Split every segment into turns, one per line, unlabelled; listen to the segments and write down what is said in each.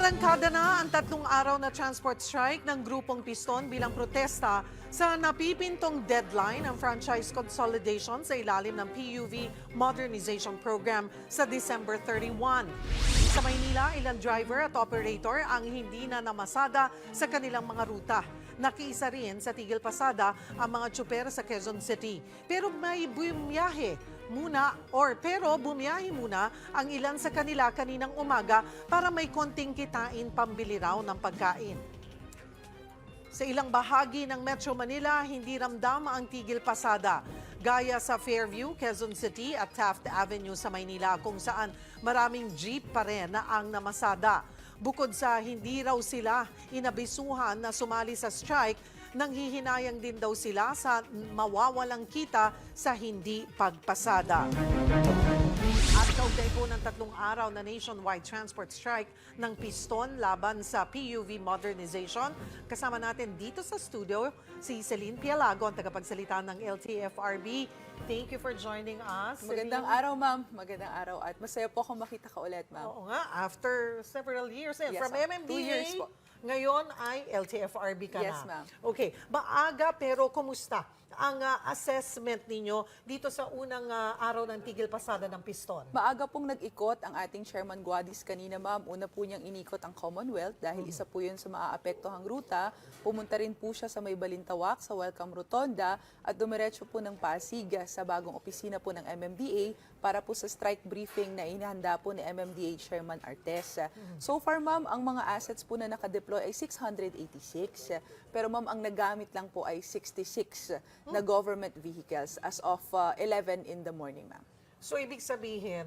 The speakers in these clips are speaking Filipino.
Inarangkada na ang tatlong araw na transport strike ng grupong Piston bilang protesta sa napipintong deadline ng franchise consolidation sa ilalim ng PUV Modernization Program sa December 31. Sa Maynila, ilang driver at operator ang hindi na namasada sa kanilang mga ruta. Nakiisa rin sa Tigil Pasada ang mga tsuper sa Quezon City. Pero may bumiyahe muna or pero bumiyahe muna ang ilan sa kanila kaninang umaga para may konting kitain pambili raw ng pagkain. Sa ilang bahagi ng Metro Manila, hindi ramdam ang tigil pasada. Gaya sa Fairview, Quezon City at Taft Avenue sa Maynila kung saan maraming jeep pa rin na ang namasada. Bukod sa hindi raw sila inabisuhan na sumali sa strike, nanghihinayang din daw sila sa mawawalang kita sa hindi pagpasada. Po ng tatlong araw na nationwide transport strike ng Piston laban sa PUV modernization, kasama natin dito sa studio si Celine Pialago, ang tagapagsalita ng LTFRB. Thank you for joining us.
Magandang
Celine.
araw, ma'am. Magandang araw. At masaya po akong makita ka ulit, ma'am.
Oo nga, after several years. Eh,
Yes,
from
ma'am. Two
MMDA,
years po.
ngayon ay LTFRB ka
Yes,
na.
ma'am.
Okay, maaga pero kumusta ang ah, assessment ninyo dito sa unang ah, araw ng tigil pasada ng Piston?
Maaga pong nag-ikot ang ating Chairman Guadis kanina, ma'am. Una po niyang inikot ang Commonwealth dahil isa po yun sa maaapektohang ruta. Pumunta rin po siya sa may Balintawak, sa Welcome Rotonda, at dumiretso po ng Pasig sa bagong opisina po ng MMDA para po sa strike briefing na inihanda po ni MMDA Chairman Artes. So far, ma'am, ang mga assets po na nakadeploy ay 686. Pero ma'am, ang nagamit lang po ay 66 na government vehicles as of uh, 11 in the morning, ma'am.
So, ibig sabihin,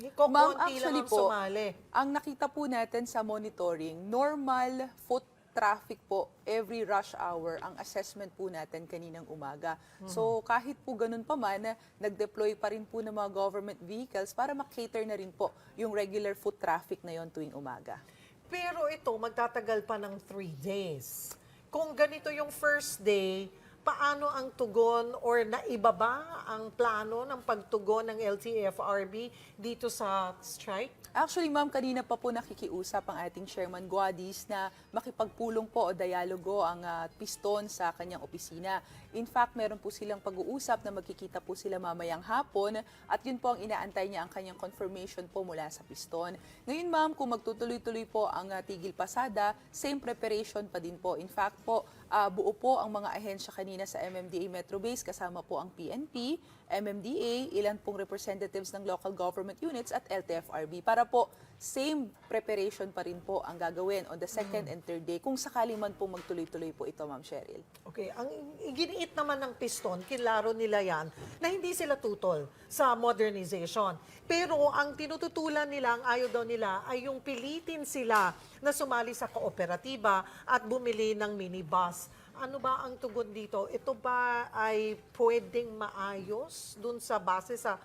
ay,
Ma'am,
kukunti lang
actually
ang
po,
sumali.
ang nakita po natin sa monitoring, normal foot traffic po every rush hour ang assessment po natin kaninang umaga. So kahit po ganun pa man, nag-deploy pa rin po ng mga government vehicles para makater na rin po yung regular foot traffic na yon tuwing umaga.
Pero ito, magtatagal pa ng three days. Kung ganito yung first day, paano ang tugon or naibaba ang plano ng pagtugon ng LTFRB dito sa strike?
Actually, ma'am, kanina pa po nakikiusap ang ating Chairman Guadis na makipagpulong po o dialogo ang ah, piston sa kanyang opisina. In fact, meron po silang pag-uusap na magkikita po sila mamayang hapon at yun po ang inaantay niya ang kanyang confirmation po mula sa piston. Ngayon, ma'am, kung magtutuloy-tuloy po ang ah, tigil pasada, same preparation pa din po. In fact po, ah, buo po ang mga ahensya kanina sa MMDA Metro Base kasama po ang PNP, MMDA, ilan pong representatives ng local government units at LTFRB para po same preparation pa rin po ang gagawin on the second and third day kung sakali man po magtuloy-tuloy po ito, Ma'am Cheryl.
Okay, ang giniit naman ng piston, kilaro nila yan, na hindi sila tutol sa modernization. Pero ang tinututulan nila, ang ayaw daw nila, ay yung pilitin sila na sumali sa kooperatiba at bumili ng minibus. Ano ba ang tugon dito? Ito ba ay pwedeng maayos dun sa base sa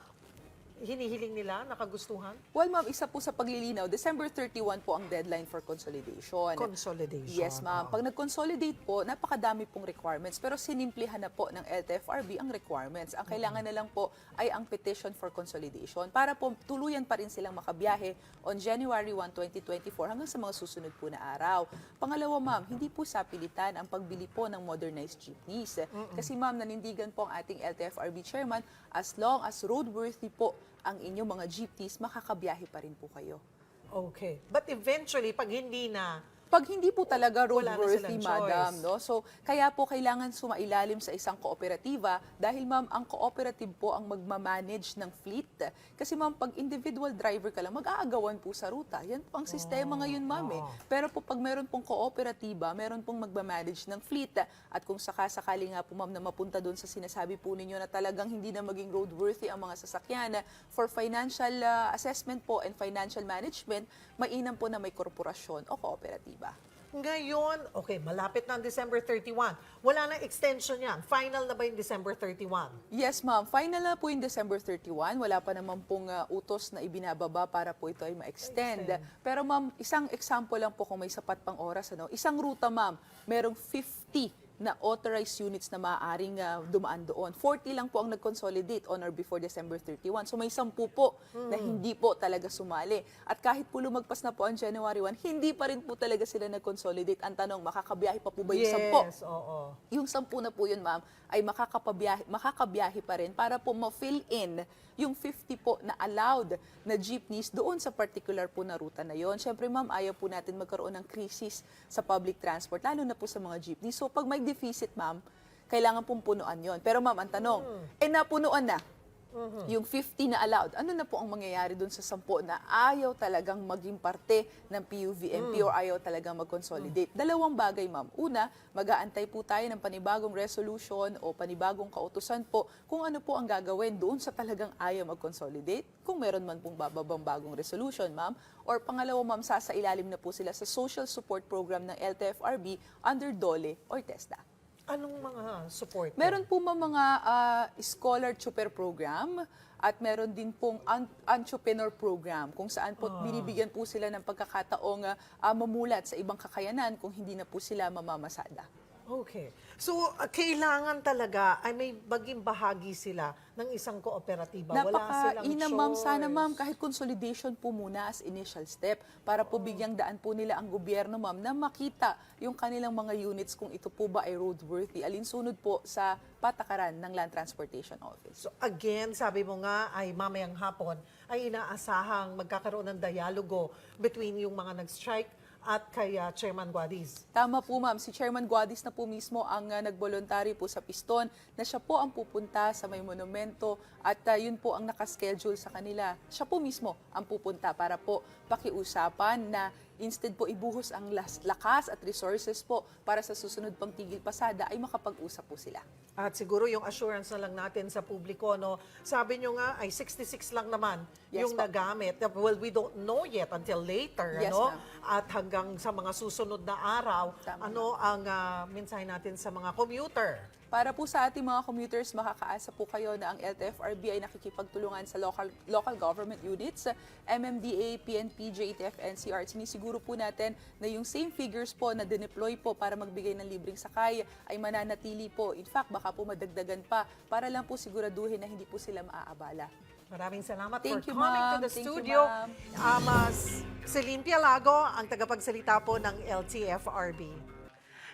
hinihiling nila, nakagustuhan?
Well, ma'am, isa po sa paglilinaw, December 31 po ang deadline for consolidation.
Consolidation.
Yes, ma'am. Pag nag-consolidate po, napakadami pong requirements pero sinimplihan na po ng LTFRB ang requirements. Ang kailangan na lang po ay ang petition for consolidation para po tuluyan pa rin silang makabiyahe on January 1, 2024 hanggang sa mga susunod po na araw. Pangalawa, ma'am, hindi po sapilitan ang pagbili po ng modernized jeepneys. Kasi ma'am, nanindigan po ang ating LTFRB chairman as long as roadworthy po ang inyong mga jeepneys, makakabiyahe pa rin po kayo.
Okay. But eventually, pag hindi na,
Pag hindi po talaga roadworthy, madam, no? So, kaya po kailangan sumailalim sa isang kooperatiba dahil ma'am, ang cooperative po ang magmamanage ng fleet. Kasi ma'am, pag individual driver ka lang, mag-aagawan po sa ruta. Yan po ang sistema ngayon, ma'am. Eh.
oo.
Pero po pag meron pong kooperatiba, meron pong magmamanage ng fleet. At kung sakasakali nga po, ma'am, na mapunta doon sa sinasabi po ninyo na talagang hindi na maging roadworthy ang mga sasakyan, for financial uh, assessment po and financial management, mainam po na may korporasyon o kooperatiba.
Ngayon, okay, malapit na ang December 31. Wala nang extension yan. Final na ba yung December 31?
Yes, ma'am. Final na po yung December 31. Wala pa naman pong uh, utos na ibinababa para po ito ay ma-extend.
Ma-extend.
Pero ma'am, isang example lang po kung may sapat pang oras. Ano? Isang ruta, ma'am, merong 50 na authorized units na maaaring ah, dumaan doon. 40 lang po ang nag-consolidate on or before December 31. So may 10 po na hindi po talaga sumali. At kahit po lumagpas na po ang January 1, hindi pa rin po talaga sila nag-consolidate. Ang tanong, makakabiyahe pa po ba yung 10?
Yes, oo.
yung sampu na po yun, ma'am, ay makakapabiyahe, makakabiyahe pa rin para po ma-fill in yung 50 po na allowed na jeepneys doon sa particular po na ruta na yon. Siyempre, ma'am, ayaw po natin magkaroon ng krisis sa public transport, lalo na po sa mga jeepneys. So, pag may deficit, ma'am, kailangan pong punuan yon. Pero, ma'am, ang tanong, eh, napunuan na yung 50 na allowed, ano na po ang mangyayari dun sa 10 na ayaw talagang maging parte ng PUVMP or ayaw talagang mag-consolidate? Dalawang bagay, ma'am. Una, mag-aantay po tayo ng panibagong resolution o panibagong kautusan po kung ano po ang gagawin doon sa talagang ayaw mag-consolidate, kung meron man pong bababang bagong resolution, ma'am. Or pangalawa, ma'am, sasailalim na po sila sa social support program ng LTFRB under DOLE or TESDA.
Anong mga support?
Meron po mga, mga ah, scholar tutor program at meron din pong un- entrepreneur program kung saan po binibigyan po sila ng pagkakataong ah, ah, mamulat sa ibang kakayanan kung hindi na po sila mamamasada.
Okay. So, uh, kailangan talaga ay may baging bahagi sila ng isang kooperatiba. Wala silang choice.
ma'am. Sana, ma'am, kahit consolidation po muna as initial step para po bigyang daan po nila ang gobyerno, ma'am, na makita yung kanilang mga units kung ito po ba ay roadworthy. Alinsunod po sa patakaran ng Land Transportation Office.
So again, sabi mo nga ay mamayang hapon ay inaasahang magkakaroon ng dialogo between yung mga nag-strike at kay uh, Chairman Guadiz.
Tama po ma'am, si Chairman Guadis na po mismo ang uh, nagboluntaryo po sa Piston na siya po ang pupunta sa may monumento at uh, yun po ang nakaschedule sa kanila. Siya po mismo ang pupunta para po pakiusapan na instead po ibuhos ang las- lakas at resources po para sa susunod pang tigil pasada ay makapag-usap po sila.
At siguro yung assurance na lang natin sa publiko, no? Sabi nyo nga ay 66 lang naman
Yes,
yung
po.
nagamit. Well, we don't know yet until later,
Yes,
ano? At hanggang sa mga susunod na araw,
Tama,
ano ang ah, mensahe natin sa mga commuter?
Para po sa ating mga commuters, makakaasa po kayo na ang LTFRB ay nakikipagtulungan sa local local government units, MMDA, PNP, JTF, NCR. Sinisiguro po natin na yung same figures po na dineploy po para magbigay ng libreng sakay ay mananatili po. In fact, baka po madagdagan pa para lang po siguraduhin na hindi po sila maaabala.
Maraming salamat
Thank
for
you,
coming to the
Thank you,
studio.
ma'am.
Um, uh, Celine Pialago, ang tagapagsalita po ng LTFRB.